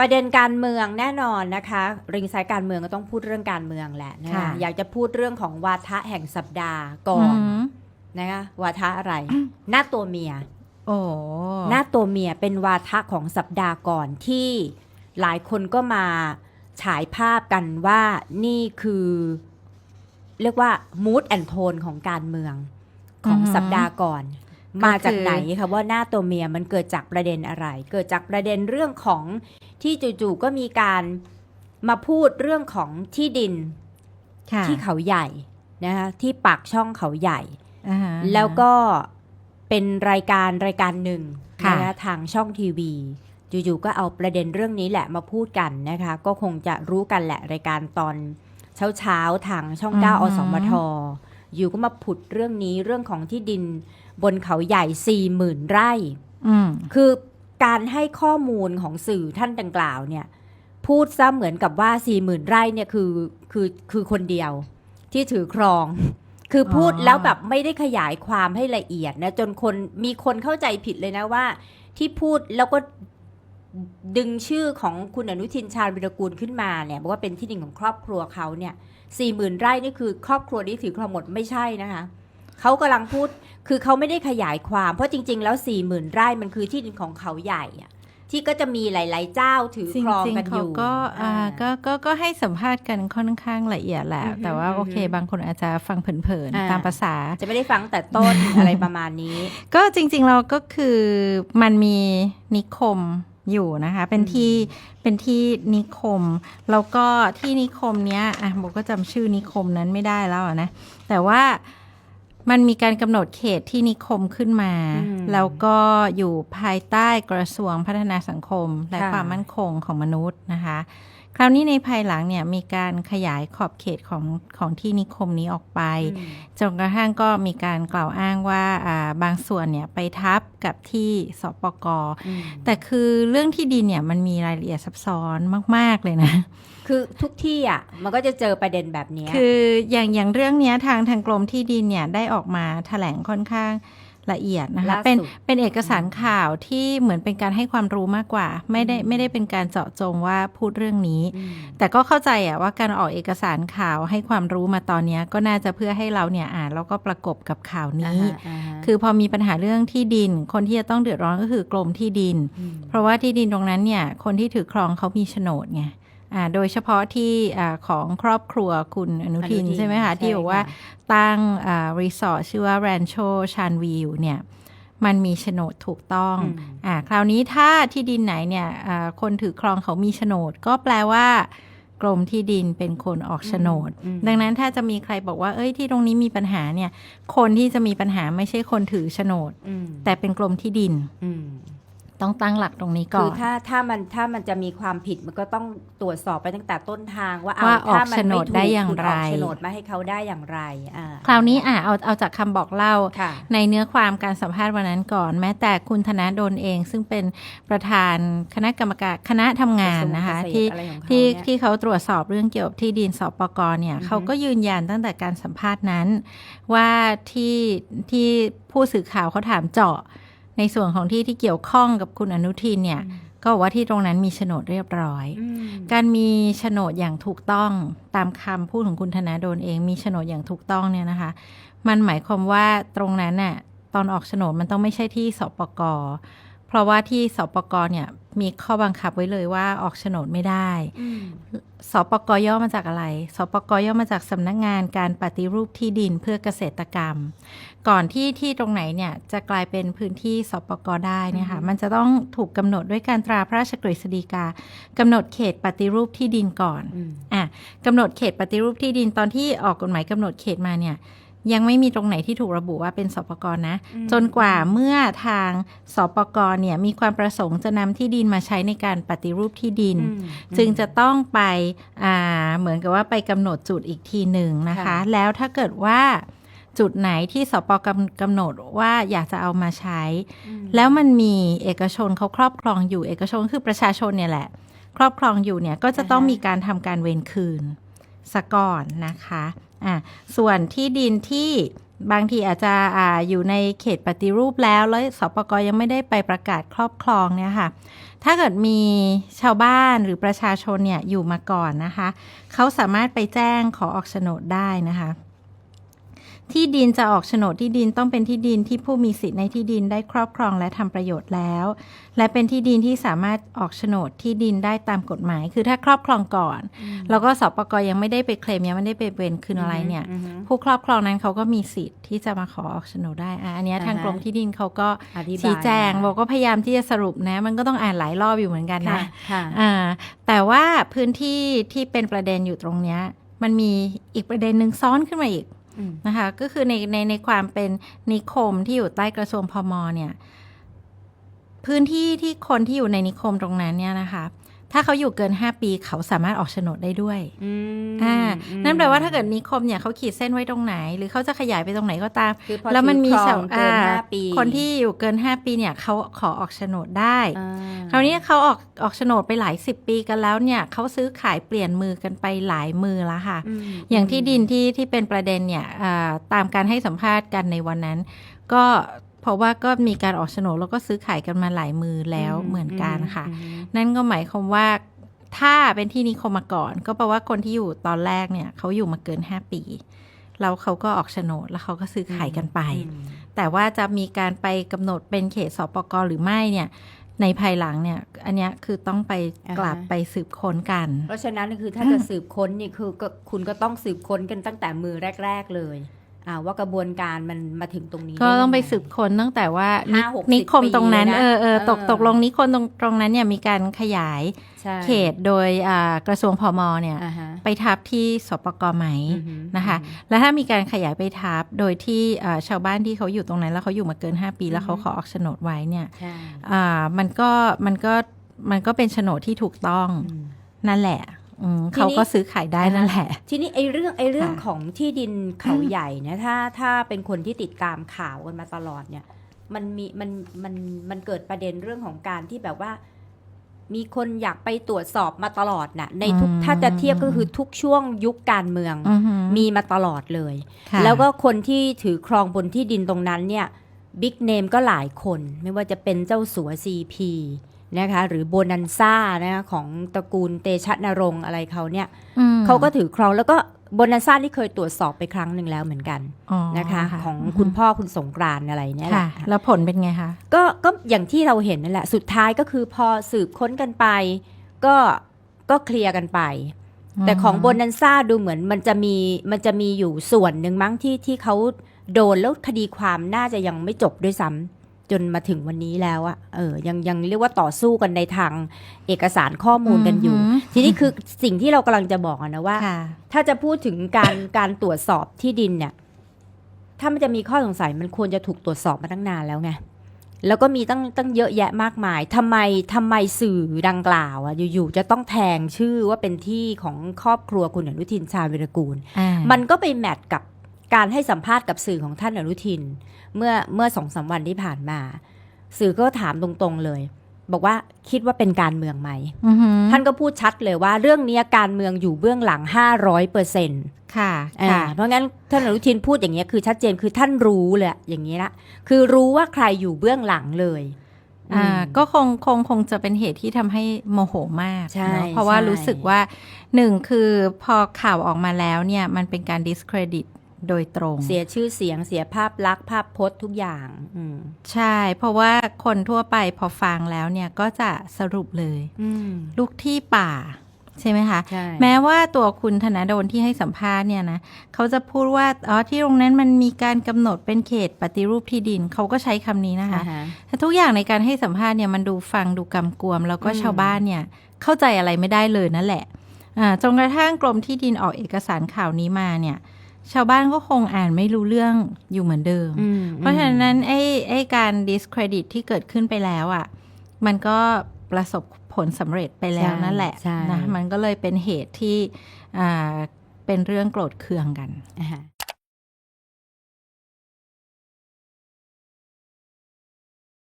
ประเด็นการเมืองแน่นอนนะคะริงไซด์การเมืองก็ต้องพูดเรื่องการเมืองแหละนะคะค่ะ อยากจะพูดเรื่องของวาทะแห่งสัปดาห์ก่อนอืมนะคะวาทะอะไร หน้าตัวเมีย โอ้หน้าตัวเมียเป็นวาทะของสัปดาห์ก่อนที่หลายคนก็มาฉายภาพกันว่านี่คือ เรียกว่า mood and tone ของการเมืองของอือหือสัปดาห์ก่อนก็คือ มาจากไหนคะว่าหน้าตัวเมียมันเกิดจากประเด็นอะไร เกิดจากประเด็นเรื่องของที่จู่ๆก็มีการมาพูดเรื่องของที่ดินค่ะที่เขาใหญ่นะคะที่ปากช่องเขาใหญ่อ่าฮะแล้วก็เป็นรายการรายการหนึ่งค่ะนะคะทางช่องทีวีจู่ๆก็เอาประเด็นเรื่องนี้แหละมาพูดกันนะคะ ก็คงจะรู้กันแหละรายการตอนเช้าๆทางช่อง9อสมท อยู่ก็มาผุดเรื่องนี้เรื่องของที่ดินบนเขาใหญ่4 0,000ไร่ อืม คือการให้ข้อมูลของสื่อท่านดังกล่าวเนี่ย พูดซะเหมือนกับว่า4 0,000ไร่เนี่ยคือคือคือคนเดียวที่ถือครอง คือพูดอ๋อแล้วแบบไม่ได้ขยายความให้ละเอียดนะ จนคนมีคนเข้าใจผิดเลยนะว่า ที่พูดแล้วก็ ดึงชื่อของคุณอนุทินชาญวิรกูลขึ้นมาเนี่ยบอกว่าเป็นที่ดินของครอบครัวเขาเนี่ยสี่หมื่นไร่นี่คือครอบครัวนี้ถือครองหมดไม่ใช่นะคะเขากำลังพูดคือเขาไม่ได้ขยายความเพราะจริง ๆ แล้วสี่หมื่นไร่มันคือที่ดินของเขาใหญ่อะที่ก็จะมีหลาย ๆ เจ้าถือจริคงรองจริงกันๆอเขายู่ก็อ่าอ่าก็ก็ก็ให้สัมภาษณ์กันค่อนข้างละเอียดแหละอือฮึแต่ว่าโอเคอือฮึบางคนอาจจะฟังเผินอ่าๆตามภาษา จะไม่ได้ฟังแต่ต้นอะไรประมาณนี้ ก็จริง ๆ เราก็คือมันมีนิคม อยู่นะคะ เป็นอืมที่เป็นที่นิคม แล้วก็ที่นิคมเนี้ยอะโบก็จำชื่อนิคมนั้นไม่ได้แล้วอะนะ แต่ว่ามันมีการกำหนดเขตที่นิคมขึ้นมาอืมแล้วก็อยู่ภายใต้กระทรวงพัฒนาสังคม และค่ะ ความมั่นคงของมนุษย์นะคะ คราวนี้ในภายหลังเนี่ยมีการขยายขอบเขตของของที่นิคมนี้ออกไปอืมจนกระทั่งก็มีการกล่าวอ้างว่าอ่าบางส่วนเนี่ยไปทับกับที่สปกอืมแต่คือเรื่องที่ดินเนี่ยมันมีรายละเอียดซับซ้อนมาก ๆ เลยนะคือทุกที่อะมันก็จะเจอประเด็นแบบเนี้ยคืออย่างอย่างเรื่องเนี้ยทางทางกรมที่ดินเนี่ยได้ออกมาแถลงค่อนข้าง ละเอียดนะคะล่าสุดเป็นเป็นเอกสารข่าวที่เหมือนเป็นการให้ความรู้มากกว่า ไม่ได้อืมไม่ได้เป็นการเจาะจงว่าพูดเรื่องนี้อืมแต่ก็เข้าใจอะว่าการออกเอกสารข่าวให้ความรู้มาตอนเนี้ยก็น่าจะเพื่อให้เราเนี่ยอ่านแล้วก็ประกบกับข่าวนี้อ่าฮะอ่าฮะคือพอมีปัญหาเรื่องที่ดิน คนที่จะต้องเดือดร้อนก็คือกรมที่ดินมเพราะว่าที่ดินตรงนั้นเนี่ยคนที่ถือครองเขามีโฉนดไงอ่า โดยเฉพาะที่อ่าของครอบครัวคุณอนุทินอนุทินใช่ไหมคะใช่ที่บอกว่าค่ะตั้งอ่ารีสอร์ทชื่อว่า Rancho Chanview เนี่ยมันมีโฉนดถูกต้องอืมอ่าคราวนี้ถ้าที่ดินไหนเนี่ยอ่าคนถือครองเขามีโฉนด ก็แปลว่ากรมที่ดินเป็นคนออกโฉนดอืมดังนั้นถ้าจะมีใครบอกว่า เอ้ยที่ตรงนี้มีปัญหาเนี่ย คนที่จะมีปัญหาไม่ใช่คนถือโฉนดอืมแต่เป็นกรมที่ดินอืม ต้องตั้งหลักตรงนี้ก่คืออนถ้าถ้ามันถ้ามันจะมีความผิดมันก็ต้องตรวจสอบไปตั้งแต่ต้นทางว่าเอาว่าออกถ้ามัโฉนดม่ถูกได้อย่างคุณไรออกโฉนดมาให้เขาได้อย่างไรอ่าคราวนี้อะเอาเอาจากคำบอกเล่าค่ะในเนื้อความการสัมภาษณ์วันนั้นก่อน แม้แต่คุณธนาโดนเอง ซึ่งเป็นประธานคณะกรรมการคณะทำงานนะคะกรทรวงเกษตรที่อะไรของเขาที่เนี่ยที่เขาตรวจสอบเรื่องเกี่ยวกับที่ดินสปกรเนี่ยอือฮึเขาก็ยืนยันตั้งแต่การสัมภาษณ์นั้น ว่าที่ที่ผู้สื่อข่าวเขาถามเจาะ ในส่วนของที่ที่เกี่ยวข้องกับคุณอนุทินเนี่ยก็บอกว่าที่ตรงนั้นมีโฉนดเรียบร้อยอืมการมีโฉนดอย่างถูกต้องตามคำพูดของคุณธนาโดนเอง มีโฉนดอย่างถูกต้องเนี่ยนะคะ มันหมายความว่าตรงนั้นน่ะตอนออกโฉนดมันต้องไม่ใช่ที่สปก เพราะว่าที่สปกเนี่ยมีข้อบังคับไว้เลยว่าออกโฉนดไม่ได้อืมสปกย่อมาจากอะไร สปกย่อมาจากสำนักงานการปฏิรูปที่ดินเพื่อเกษตรกรรม ก่อนที่ที่ตรงไหนเนี่ยจะกลายเป็นพื้นที่สปกได้เนี่ยค่ะอือฮึมันจะต้องถูกกำหนดด้วยการตราพระราชกฤษฎีกากำหนดเขตปฏิรูปที่ดินก่อนอืมอะกำหนดเขตปฏิรูปที่ดินตอนที่ออกกฎหมายกำหนดเขตมาเนี่ย ยังไม่มีตรงไหนที่ถูกระบุว่าเป็นสปกรนะอืมจนกว่าเมื่อทางสปกรเนี่ยมีความประสงค์จะนำที่ดินมาใช้ในการปฏิรูปที่ดินอืมจึงจะต้องไปอ่าเหมือนกับว่าไปกำหนดจุดอีกทีหนึ่งนะคะค่ะแล้วถ้าเกิดว่าจุดไหนที่สปกำกำหนดว่าอยากจะเอามาใช้อืมแล้วมันมีเอกชนเขาครอบครองอยู่เอกชนคือประชาชนเนี่ยแหละ ครอบครองอยู่เนี่ยก็จะต้องอ่าฮะมีการทำการเวรคืน สะก่อนนะคะอ่าส่วนที่ดินที่บางทีอาจจะอ่าอยู่ในเขตปฏิรูปแล้วแล้วสปกยังไม่ได้ไปประกาศครอบครองเนี่ยค่ะ ถ้าเกิดมีชาวบ้านหรือประชาชนเนี่ยอยู่มาก่อนนะคะ เขาสามารถไปแจ้งขอออกโฉนดได้นะคะ ที่ดินจะออกโฉนดที่ดินต้องเป็นที่ดินที่ผู้มีสิทธิ์ในที่ดินได้ครอบครองและทำประโยชน์แล้ว และเป็นที่ดินที่สามารถออกโฉนดที่ดินได้ตามกฎหมาย คือถ้าครอบครองก่อน แล้วก็สปกยังไม่ได้ไปเคลมยังไม่ได้ไปเวนคืนอะไรเนี่ยอือฮึผู้ครอบครองนั้นเขาก็มีสิทธิ์ที่จะมาขอออกโฉนดได้อะอันเนี้ยทางอ่าฮะกรมที่ดินเขาก็อธิบายชี้แจงมาบอกก็พยายามที่จะสรุปนะ มันก็ต้องอ่านหลายรอบอยู่เหมือนกันค่ะนะค่ะอ่าแต่ว่าพื้นที่ที่เป็นประเด็นอยู่ตรงเนี้ยมันมีอีกประเด็นหนึ่งซ้อนขึ้นมาอีกอืม นะคะก็คือในในในความเป็นนิคมที่อยู่ใต้กระทรวงพมเนี่ย พื้นที่ที่คนที่อยู่ในนิคมตรงนั้นเนี่ยนะคะ ถ้าเขาอยู่เกิน 5 ปีเขาสามารถออกโฉนดได้ด้วยอืมอ่าอืมนั่นแปลว่าถ้าเกิดนิคมเนี่ยเขาขีดเส้นไว้ตรงไหน หรือเขาจะขยายไปตรงไหนก็ตามคือพอแล้วมันมีถือครเสาองเกินอ่าห้าปีคนที่อยู่เกิน 5 ปีเนี่ยเขาขอออกโฉนดได้อ่าคราวนี้เขาออกออกโฉนดไปหลายสิบปีกันแล้วเนี่ยเขาซื้อขายเปลี่ยนมือกันไปหลายมือแล้วค่ะมอย่างที่ดินที่ที่เป็นประเด็นเนี่ยอ่าตามการให้สัมภาษณ์กันในวันนั้น ก็ เพราะว่าก็มีการออกโฉนดแล้วก็ซื้อขายกันมาหลายมือแล้วเหมือนกันค่ะอืมนั่นก็หมายความว่าถ้าเป็นที่นิคมมาก่อน ก็แปลว่าคนที่อยู่ตอนแรกเนี่ยเขาอยู่มาเกิน 5 ปีแล้วเขาก็ออกโฉนดแล้วเขาก็ซื้อขายกันไปอืมแต่ว่าจะมีการไปกำหนดเป็นเขตสปกหรือไม่เนี่ยในภายหลังเนี่ย อันเนี้ยคือต้องไปอ่าฮะกลับไปสืบค้นกัน เพราะฉะนั้นคือถ้าจะสืบค้นนี่คือก็คุณก็ต้องสืบค้นกันตั้งแต่มือแรก ๆเลยอ่า ว่ากระบวนการมันมาถึงตรงนี้ ก็ต้องไปด้ยัสืบค้นตั้งแต่ว่านิห้าหกสิบนิคมตรงนั้นปีเลยนะเออเออตกเออตกลงนิคมตรงตรงนั้นเนี่ยมีการขยายใช่เขตโดยอ่ากระทรวงพมเนี่ยอ่าฮะไปทับที่สปกไหมอือฮึนะคะ แล้วถ้ามีการขยายไปทับโดยที่อ่าชาวบ้านที่เขาอยู่ตรงนั้น แล้วเขาอยู่มาเกิน 5 ปี แล้วเขาขอออกโฉนดไว้เนี่ยใช่อ่ามันก็มันก็มันก็เป็นโฉนดที่ถูกต้องอืมนั่นแหละอืมทีนี้ เขาก็ซื้อขายได้นั่นแหละ ทีนี้ไอ้เรื่องไอ้เรื่องค่ะของที่ดินเขาใหญ่เนี่ยถ้าถ้าเป็นคนที่ติดตามข่าวกันมาตลอดเนี่ย มันมีมันมันมันเกิดประเด็นเรื่องของการที่แบบว่า มีคนอยากไปตรวจสอบมาตลอดน่ะ ในทุกอืมถ้าจะเทียบก็คือทุกช่วงยุคการเมืองอือหืมีมาตลอดเลยค่ะแล้วก็คนที่ถือครองบนที่ดินตรงนั้นเนี่ยบิ๊กเนมก็หลายคน ไม่ว่าจะเป็นเจ้าสัวซีพี นะคะหรือโบนันซ่านะคะของตระกูลเตชะนรงค์อะไรเขาเนี่ยอืมเขาก็ถือครองแล้วก็โบนันซ่าที่เคยตรวจสอบไปครั้งหนึ่งแล้วเหมือนกันอ๋อนะคะของอือหืคุณพ่อคุณสงกรานต์อะไรเนี่ยแหค่ะละแล้วผลเป็นไงคะก็ก็อย่างที่เราเห็นนั่นแหละสุดท้ายก็คือพอสืบค้นกันไป ก็ก็เคลียร์กันไป แต่ของโบนันซ่าดูเหมือนมันจะมีมันจะมีอยู่ส่วนหนึ่งมั้งที่ที่เขาโดนแล้วคดีความน่าจะยังไม่จบด้วยซ้ำ จนมาถึงวันนี้แล้วอะเออยังยังเรียกว่าต่อสู้กันในทางเอกสารข้อมูลกันอยู่อือหือทีนี้คือสิ่งที่เรากำลังจะบอกอะนะว่าค่ะถ้าจะพูดถึงการการตรวจสอบที่ดินเนี่ย ถ้ามันจะมีข้อสงสัยมันควรจะถูกตรวจสอบมาตั้งนานแล้วไงแล้วก็มีตั้งตั้งเยอะแยะมากมายทำไมทำไมสื่อดังกล่าวอะอยู่ๆจะต้องแทงชื่อว่าเป็นที่ของครอบครัวคุณอนุทินชาญวิรกูลอ่ามันก็ไปแมทกับ การให้สัมภาษณ์กับสื่อของท่านอนุทิน เมื่อเมื่อสองสามวันที่ผ่านมา สื่อก็ถามตรงๆเลย บอกว่าคิดว่าเป็นการเมืองไหมอือหือท่านก็พูดชัดเลยว่าเรื่องเนี้ยการเมืองอยู่เบื้องหลัง 500เปอร์เซ็นต์ค่ะอ่าค่ะเพราะงั้นท่านอนุทินพูดอย่างเงี้ยคือชัดเจนคือท่านรู้เลยอะอย่างนี้ละคือรู้ว่าใครอยู่เบื้องหลังเลยอ่าอืมก็คงคงคงจะเป็นเหตุที่ทำให้โมโหมากใช่เนอะเพราะว่าใช่รู้สึกว่าหนึ่งคือพอข่าวออกมาแล้วเนี่ยมันเป็นการ discredit โดยตรง เสียชื่อเสียงเสียภาพลักษณ์ภาพพจน์ทุกอย่างอืมใช่ เพราะว่าคนทั่วไปพอฟังแล้วเนี่ยก็จะสรุปเลยอืมลูกที่ป่า ใช่ไหมคะใช่แม้ว่าตัวคุณธนาโดนที่ให้สัมภาษณ์เนี่ยนะเขาจะพูดว่าอ๋อที่ตรงนั้นมันมีการกำหนดเป็นเขตปฏิรูปที่ดินเขาก็ใช้คำนี้นะคะอ่าฮะแต่ทุกอย่างในการให้สัมภาษณ์เนี่ยมันดูฟังดูกำกวม แล้วก็อืมชาวบ้านเนี่ยเข้าใจอะไรไม่ได้เลยนั่นแหละอ่าจนกระทั่งกรมที่ดินออกเอกสารข่าวนี้มาเนี่ย ชาวบ้านก็คงอ่านไม่รู้เรื่องอยู่เหมือนเดิมอืมเพราะฉะนั้นไอ้ไอ้การ discredit ที่เกิดขึ้นไปแล้วอะ่ะ มันก็ประสบผลสำเร็จไปแล้วนั่นแหละใช่นะมันก็เลยเป็นเหตุที่อ่าเป็นเรื่องโกรธเคืองกันอ่าฮะ